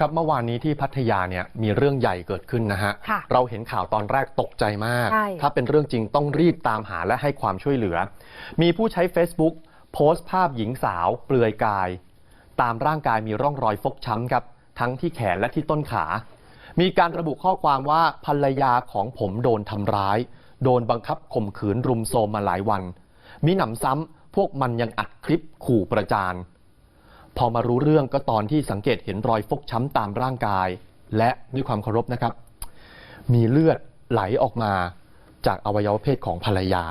ครับเมื่อวานนี้ที่พัทยาเนี่ยมีเรื่องใหญ่เกิดขึ้นนะฮะค่ะเราเห็นข่าวตอนแรกตกใจมากใช่ถ้าเป็นเรื่องจริงต้องรีบตามหาและให้ความช่วยเหลือ มีผู้ใช้ Facebook โพสต์ภาพหญิงสาวเปลือยกาย ตามร่างกายมีร่องรอยฟกช้ำครับ ทั้งที่แขนและที่ต้นขา มีการระบุข้อความว่าภรรยาของผมโดนทำร้าย โดนบังคับข่มขืนรุมโทรมมาหลายวัน มีหนำซ้ำพวกมันยังอัดคลิปขู่ประจาน พอมารู้เรื่องก็ตอนที่สังเกตเห็นรอยฟกช้ำตามร่างกาย และด้วยความเคารพนะครับ มีเลือดไหลออกมาจากอวัยวะเพศของภรรยา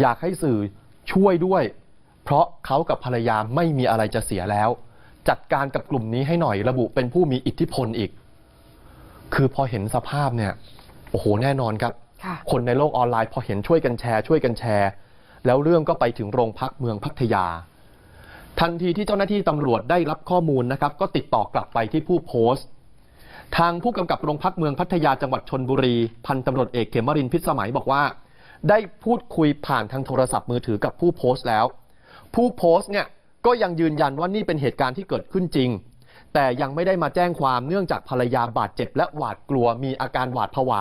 อยากให้สื่อช่วยด้วย เพราะเขากับภรรยาไม่มีอะไรจะเสียแล้ว จัดการกับกลุ่มนี้ให้หน่อยระบุเป็นผู้มีอิทธิพลอีก คือพอเห็นสภาพเนี่ย โอ้โหแน่นอนครับค่ะคนในโลกออนไลน์พอเห็นช่วยกันแชร์ ช่วยกันแชร์ แล้วเรื่องก็ไปถึงโรงพักเมืองพัทยา ทันทีที่เจ้าหน้าที่ตำรวจได้รับข้อมูลนะครับ ก็ติดต่อกลับไปที่ผู้โพสต์ ทางผู้กำกับโรงพักเมืองพัทยาจังหวัดชนบุรี พันตำรวจเอกเขมรินพิษสมัยบอกว่า ได้พูดคุยผ่านทางโทรศัพท์มือถือกับผู้โพสต์แล้ว ผู้โพสต์เนี่ยก็ยังยืนยันว่านี่เป็นเหตุการณ์ที่เกิดขึ้นจริง แต่ยังไม่ได้มาแจ้งความเนื่องจากภรรยาบาดเจ็บและหวาดกลัวมีอาการหวาดผวา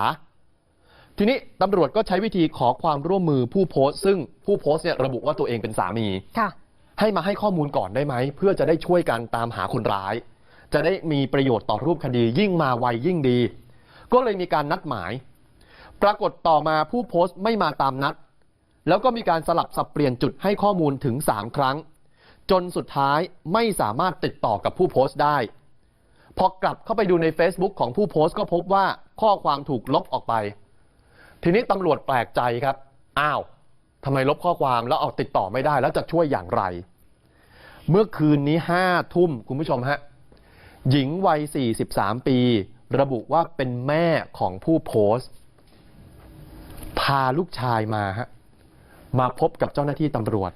ทีนี้ตำรวจก็ใช้วิธีขอความร่วมมือผู้โพสต์ ซึ่งผู้โพสต์เนี่ยระบุว่าตัวเองเป็นสามีค่ะ ให้มาให้ข้อมูลก่อนได้ไหม เพื่อจะได้ช่วยกันตามหาคนร้าย จะได้มีประโยชน์ต่อรูปคดียิ่งมาไวยิ่งดี ก็เลยมีการนัดหมาย ปรากฏต่อมาผู้โพสต์ไม่มาตามนัด แล้วก็มีการสลับสับเปลี่ยนจุดให้ข้อมูลถึง 3 ครั้ง จนสุดท้ายไม่สามารถติดต่อกับผู้โพสต์ได้ พอกลับเข้าไปดูใน Facebook ของผู้โพสต์ก็พบว่าข้อความถูกลบออกไป ทีนี้ตำรวจแปลกใจครับ อ้าว ทำไมลบข้อความแล้วเอาติดต่อไม่ได้ แล้วจะช่วยอย่างไร เมื่อคืนนี้ห้าทุ่มคุณผู้ชมฮะหญิงวัย 43 ปี ระบุว่าเป็นแม่ของผู้โพสต์ พาลูกชายมาฮะมาพบกับเจ้าหน้าที่ตำรวจ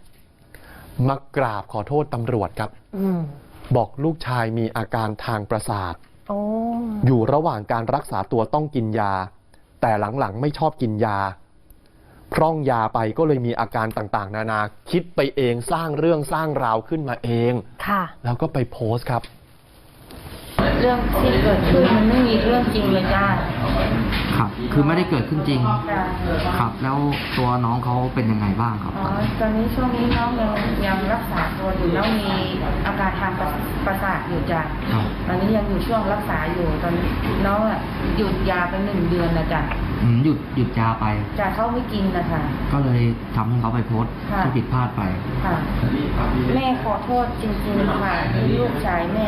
มากราบขอโทษตำรวจครับอืมบอกลูกชายมีอาการทางประสาทโอ้อยู่ระหว่างการรักษาตัวต้องกินยา แต่หลังๆไม่ชอบกินยา พร่องยาไปก็เลยมีอาการต่างๆ นานาคิดไปเองสร้างเรื่องสร้างราวขึ้นมาเอง ค่ะ แล้วก็ไปโพสต์ครับ เรื่องที่เกิดขึ้นมันไม่มีเรื่องจริงเลยจ้าครับ คือไม่ได้เกิดขึ้นจริงจ้าครับ แล้วตัวน้องเขาเป็นยังไงบ้างครับ อ๋อตอนนี้ช่วงนี้น้องยังยังรักษาตัวอยู่น้องมีอาการทางประประสาทอยู่จ้ะครับ ตอนนี้ยังอยู่ช่วงรักษาอยู่ตอนน้องอะหยุดยาไปหนึ่งเดือนนะจ้ะ อืมหยุดหยุดยาไปจ้ะเขาไม่กินนะคะ ก็เลยทำให้เขาไปโพสต์ค่ะ ที่ผิดพลาดไปค่ะ แม่ขอโทษจริงๆค่ะที่ลูกชายแม่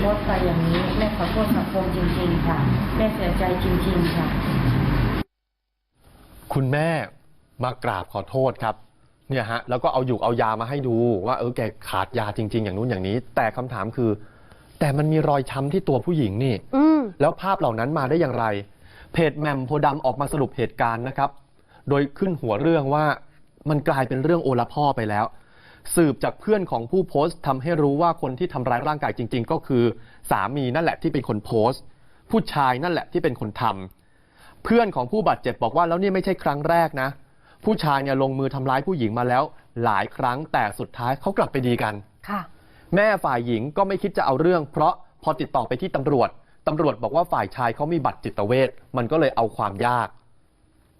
โพสต์ไปอย่างนี้ แม่ขอโทษสังคมจริง ๆ ค่ะ แม่เสียใจจริง ๆ ค่ะ คุณแม่มากราบขอโทษครับเนี่ยฮะแล้วก็เอาหยุกเอายามาให้ดูว่าเออแกขาดยาจริง ๆ อย่างนู้นอย่างนี้ แต่คำถามคือ แต่มันมีรอยช้ำที่ตัวผู้หญิงนี่ อืม แล้วภาพเหล่านั้นมาได้อย่างไร เพจแหม่มโพธิ์ดำออกมาสรุปเหตุการณ์นะครับ โดยขึ้นหัวเรื่องว่ามันกลายเป็นเรื่องโอละพ่อไปแล้ว สืบจากเพื่อนของผู้โพสต์ทำให้รู้ว่าคนที่ทำร้ายร่างกายจริง ๆ ก็คือ สามีนั่นแหละที่เป็นคนโพสต์ ผู้ชายนั่นแหละที่เป็นคนทำเพื่อนของผู้บาดเจ็บบอกว่าแล้วนี่ไม่ใช่ครั้งแรกนะ ผู้ชายเนี่ยลงมือทำร้ายผู้หญิงมาแล้ว หลายครั้งแต่สุดท้ายเขากลับไปดีกันค่ะ แม่ฝ่ายหญิงก็ไม่คิดจะเอาเรื่อง เพราะพอติดต่อไปที่ตำรวจ ตำรวจบอกว่าฝ่ายชายเขามีบัตรจิตเวชมันก็เลยเอาความยาก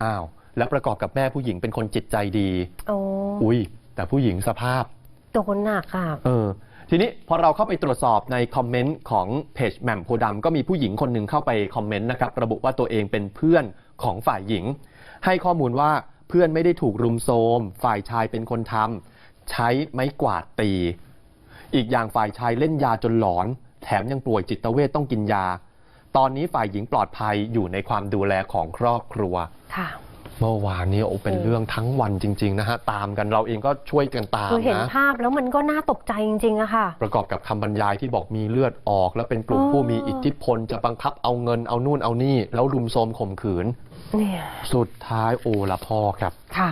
อ้าว แล้วประกอบกับแม่ผู้หญิงเป็นคนจิตใจดี โอ้อุ้ย แต่ผู้หญิงสภาพ โดนหนักค่ะ เออ ทีนี้พอเราเข้าไปตรวจสอบในคอมเมนต์ของเพจแหม่มโพธิ์ดำก็มีผู้หญิงคนหนึ่งเข้าไปคอมเมนต์นะครับ ระบุว่าตัวเองเป็นเพื่อนของฝ่ายหญิง ให้ข้อมูลว่าเพื่อนไม่ได้ถูกรุมโทรมฝ่ายชายเป็นคนทำใช้ไม้กวาดตี อีกอย่างฝ่ายชายเล่นยาจนหลอน แถมยังป่วยจิตเวทต้องกินยา ตอนนี้ฝ่ายหญิงปลอดภัยอยู่ในความดูแลของครอบครัวค่ะเมื่อวานนี้โอ้เป็นโอ้เรื่องทั้งวันจริง ๆ นะฮะ ตามกันเราเองก็ช่วยกันตามคือเห็นนะภาพแล้วมันก็น่าตกใจจริงๆอะค่ะ ประกอบกับคำบรรยายที่บอกมีเลือดออก แล้วเป็นกลุ่มอ๋อผู้มีอิทธิพลจะบังคับเอาเงินเอานู่นเอานี่ แล้วรุมโทรมข่มขืนเนี่ยสุดท้ายโอละพ่อครับค่ะ